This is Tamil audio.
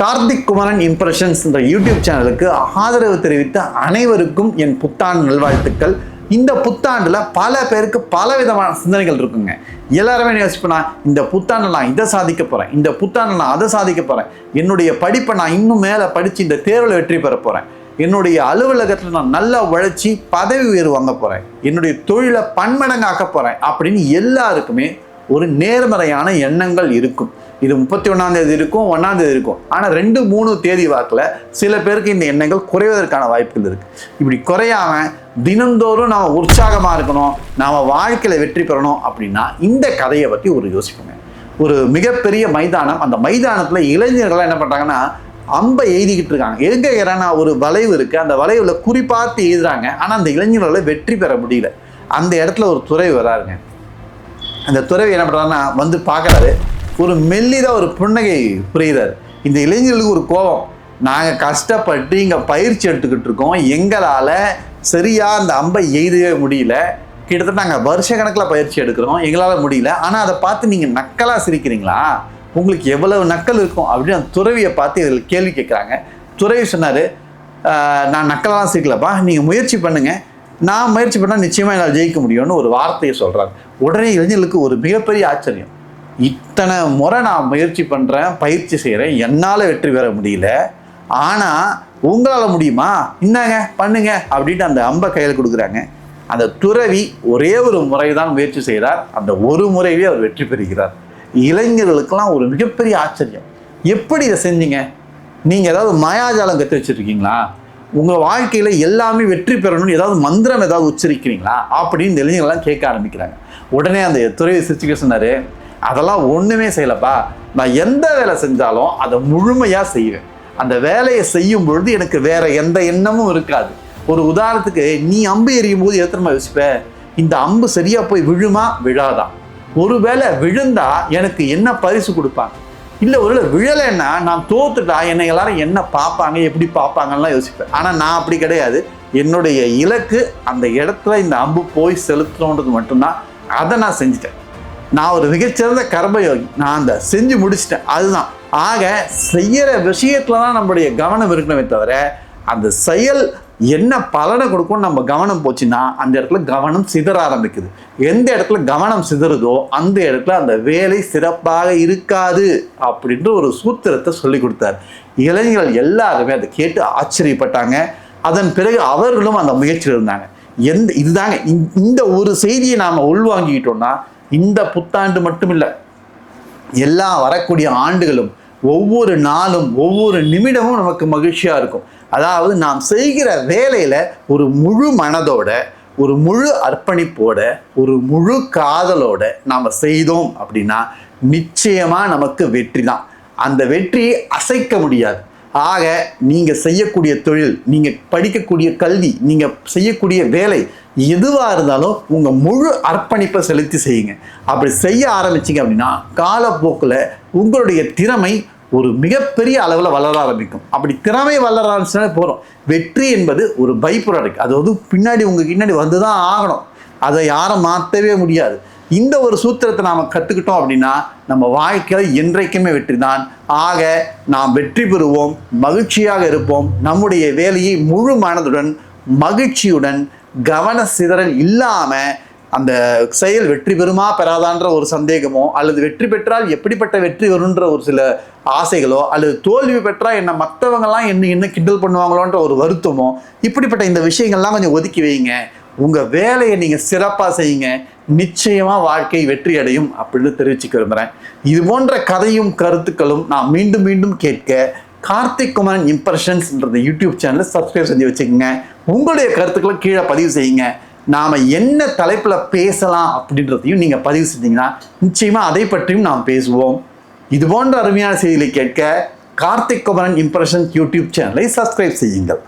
கார்த்திக் குமரன் இம்ப்ரெஷன்ஸ் என்ற யூடியூப் சேனலுக்கு ஆதரவு தெரிவித்த அனைவருக்கும் என் புத்தாண்டு நல்வாழ்த்துக்கள். இந்த புத்தாண்டில் பல பேருக்கு பல விதமான சிந்தனைகள் இருக்குங்க. எல்லாருமே யோசிப்பேனா இந்த புத்தாண்டு நான் இதை சாதிக்க போகிறேன் இந்த புத்தாண்டு நான் அதை சாதிக்க போகிறேன் என்னுடைய படிப்பை நான் இன்னும் மேலே படித்து இந்த தேர்வில் வெற்றி பெற போகிறேன் என்னுடைய அலுவலகத்தில் நான் நல்லா உழைச்சி பதவி உயர்வு வாங்க போகிறேன் என்னுடைய தொழிலை பன்மடங்காக்க போகிறேன் அப்படின்னு எல்லாருக்குமே ஒரு நேர்மறையான எண்ணங்கள் இருக்கும். இது முப்பத்தி ஒன்றாம் தேதி இருக்கும் ஒன்றாம் தேதி இருக்கும். ஆனால் ரெண்டு மூணு தேதி வாக்கில் சில பேருக்கு இந்த எண்ணங்கள் குறைவதற்கான வாய்ப்புகள் இருக்குது இப்படி குறையாம தினந்தோறும் நாம் உற்சாகமாக இருக்கணும் நாம் வாழ்க்கையில் வெற்றி பெறணும் அப்படின்னா இந்த கதையை பற்றி ஒரு யோசிப்போங்க. ஒரு மிகப்பெரிய மைதானம் அந்த மைதானத்தில் இளைஞர்கள்லாம் என்ன பண்ணுறாங்கன்னா அம்பை எழுதிக்கிட்டு இருக்காங்க. எங்க ஏன்னா ஒரு வளைவு இருக்குது அந்த வளைவில் குறிப்பார்த்து எழுதுறாங்க ஆனால் அந்த இளைஞர்களால் வெற்றி பெற முடியல. அந்த இடத்துல ஒரு துறை வராருங்க. அந்த துறவி என்ன பண்ணுறாருன்னா வந்து பார்க்குறாரு. ஒரு மெல்லிதாக ஒரு புன்னகை புரியுறாரு இந்த இளைஞர்களுக்கு ஒரு கோபம். நாங்கள் கஷ்டப்பட்டு இங்கே பயிற்சி எடுத்துக்கிட்டு இருக்கோம். எங்களால் சரியாக அந்த அம்பை எய்தவே முடியல. கிட்டத்தட்ட நாங்கள் வருஷ கணக்கில் பயிற்சி எடுக்கிறோம். எங்களால் முடியல. ஆனால் அதை பார்த்து நீங்கள் நக்கலாக சிரிக்கிறீங்களா? உங்களுக்கு எவ்வளவு நக்கல் இருக்கும் அப்படின்னு அந்த துறவியை பார்த்து இதில் கேள்வி கேட்குறாங்க. துறவி சொன்னார் நான் நக்கலெல்லாம் சிரிக்கலப்பா. நீங்கள் முயற்சி பண்ணுங்கள் நான் முயற்சி பண்ணால் நிச்சயமாக என்னால் ஜெயிக்க முடியும்னு ஒரு வார்த்தையை சொல்கிறாங்க உடனே இளைஞர்களுக்கு ஒரு மிகப்பெரிய ஆச்சரியம். இத்தனை முறை நான் முயற்சி பண்ணுறேன் பயிற்சி செய்கிறேன் என்னால் வெற்றி பெற முடியல. ஆனால் உங்களால் முடியுமா? இன்னாங்க பண்ணுங்க அப்படின்ட்டு அந்த அம்பை கையில் கொடுக்குறாங்க. அந்த துறவி ஒரே ஒரு முறை தான் முயற்சி செய்கிறார் அந்த ஒரு முறையிலே அவர் வெற்றி பெறுகிறார். இளைஞர்களுக்கெல்லாம் ஒரு மிகப்பெரிய ஆச்சரியம். எப்படி இதை செஞ்சீங்க? நீங்கள் ஏதாவது மாயாஜாலம் கற்று வச்சுருக்கீங்களா? உங்கள் வாழ்க்கையில் எல்லாமே வெற்றி பெறணும்னு ஏதாவது மந்திரம் ஏதாவது உச்சரிக்கிறீங்களா? அப்படின்னு இந்த இளைஞர்கள்லாம் கேட்க ஆரம்பிக்கிறாங்க. உடனே அந்த துறவி சிரிச்சுக்க சொன்னார் அதெல்லாம் ஒன்றுமே செய்யலப்பா. நான் எந்த வேலை செஞ்சாலும் அதை முழுமையாக செய்வேன். அந்த வேலையை செய்யும் பொழுது எனக்கு வேற எந்த எண்ணமும் இருக்காது. ஒரு உதாரணத்துக்கு நீ அம்பு எறியும் போது எத்தனை யோசிப்ப? இந்த அம்பு சரியா போய் விழுமா? விழாதான் ஒருவேளை விழுந்தா எனக்கு என்ன பரிசு கொடுப்பாங்க? இல்லை ஒருவேளை விழலைன்னா நான் தோத்துட்டா என்னை எல்லாரும் என்ன பார்ப்பாங்க? எப்படி பார்ப்பாங்கலாம் யோசிப்பேன். ஆனால் நான் அப்படி கிடையாது. என்னுடைய இலக்கு அந்த இடத்துல இந்த அம்பு போய் செலுத்தணுன்றது மட்டும்தான். அதை நான் செஞ்சுட்டேன். நான் ஒரு மிகச்சிறந்த கர்மயோகி. நான் அந்த செஞ்சு முடிச்சிட்டேன். அதுதான். ஆக செய்யற விஷயத்துல தான் நம்முடைய கவனம் இருக்கணுமே தவிர அந்த செயல் என்ன பலனை கொடுக்கும் நம்ம கவனம் போச்சுன்னா அந்த இடத்துல கவனம் சிதற ஆரம்பிக்குது. எந்த இடத்துல கவனம் சிதறுதோ அந்த இடத்துல அந்த வேலை சிறப்பாக இருக்காது அப்படின்ற ஒரு சூத்திரத்தை சொல்லி கொடுத்தார். இளைஞர்கள் எல்லாருமே அதை கேட்டு ஆச்சரியப்பட்டாங்க. அதன் பிறகு அவர்களும் அந்த முயற்சியில் இருந்தாங்க. எந்த இதுதாங்க இந்த ஒரு செய்தியை நாம் உள்வாங்கிக்கிட்டோம்னா இந்த புத்தாண்டு மட்டும் இல்லை எல்லா வரக்கூடிய ஆண்டுகளும் ஒவ்வொரு நாளும் ஒவ்வொரு நிமிடமும் நமக்கு மகிழ்ச்சியாக இருக்கும். அதாவது நாம் செய்கிற வேலையில் ஒரு முழு மனதோட ஒரு முழு அர்ப்பணிப்போட ஒரு முழு காதலோட நாம் செய்தோம் அப்படின்னா நிச்சயமாக நமக்கு வெற்றி தான். அந்த வெற்றியை அசைக்க முடியாது. ஆக நீங்கள் செய்யக்கூடிய தொழில் நீங்கள் படிக்கக்கூடிய கல்வி நீங்கள் செய்யக்கூடிய வேலை எதுவாக இருந்தாலும் உங்கள் முழு அர்ப்பணிப்பை செலுத்தி செய்யுங்க. அப்படி செய்ய ஆரம்பிச்சிங்க அப்படின்னா காலப்போக்கில் உங்களுடைய திறமை ஒரு மிகப்பெரிய அளவில் வளர ஆரம்பிக்கும். அப்படி திறமை வளர ஆரம்பிச்சுனாலே போகிறோம் வெற்றி என்பது ஒரு பை ப்ராடக்ட் அது வந்து பின்னாடி உங்கள் பின்னாடி வந்து தான் ஆகணும். அதை யாரும் மாற்றவே முடியாது. இந்த ஒரு சூத்திரத்தை நாம் கற்றுக்கிட்டோம் அப்படின்னா நம்ம வாழ்க்கையில் என்றைக்குமே வெற்றி தான் ஆக நாம் வெற்றி பெறுவோம் மகிழ்ச்சியாக இருப்போம். நம்முடைய வேலையை முழு மனதுடன் மகிழ்ச்சியுடன் கவன சிதறல் இல்லாமல் அந்த செயல் வெற்றி பெறுமா பெறாதான்ற ஒரு சந்தேகமோ அல்லது வெற்றி பெற்றால் எப்படிப்பட்ட வெற்றி வரும்ன்ற ஒரு சில ஆசைகளோ அல்லது தோல்வி பெற்றால் என்ன மற்றவங்கெல்லாம் என்ன என்ன கிண்டல் பண்ணுவாங்களோன்ற ஒரு வருத்தமோ இப்படிப்பட்ட இந்த விஷயங்கள்லாம் கொஞ்சம் ஒதுக்கி வைங்க. உங்கள் வேலையை நீங்கள் சிறப்பாக செய்யுங்க. நிச்சயமாக வாழ்க்கை வெற்றி அடையும் அப்படின்னு தெரிவிச்சுக்க விரும்புகிறேன் இது போன்ற கதையும் கருத்துக்களும் நான் மீண்டும் மீண்டும் கேட்க கார்த்திக் குமரன் இம்ப்ரெஷன்ஸ்ன்றது யூடியூப் சேனலை சப்ஸ்கிரைப் செஞ்சு வச்சுக்கோங்க. உங்களுடைய கருத்துக்களை கீழே பதிவு செய்யுங்க. நாம் என்ன தலைப்பில் பேசலாம் அப்படின்றதையும் நீங்கள் பதிவு செஞ்சீங்கன்னா நிச்சயமாக அதை பற்றியும் நாம் பேசுவோம். இது போன்ற அருமையான செய்திகளை கேட்க கார்த்திக் குமரன் இம்ப்ரெஷன்ஸ் யூடியூப் சேனலை சப்ஸ்கிரைப் செய்யுங்கள்.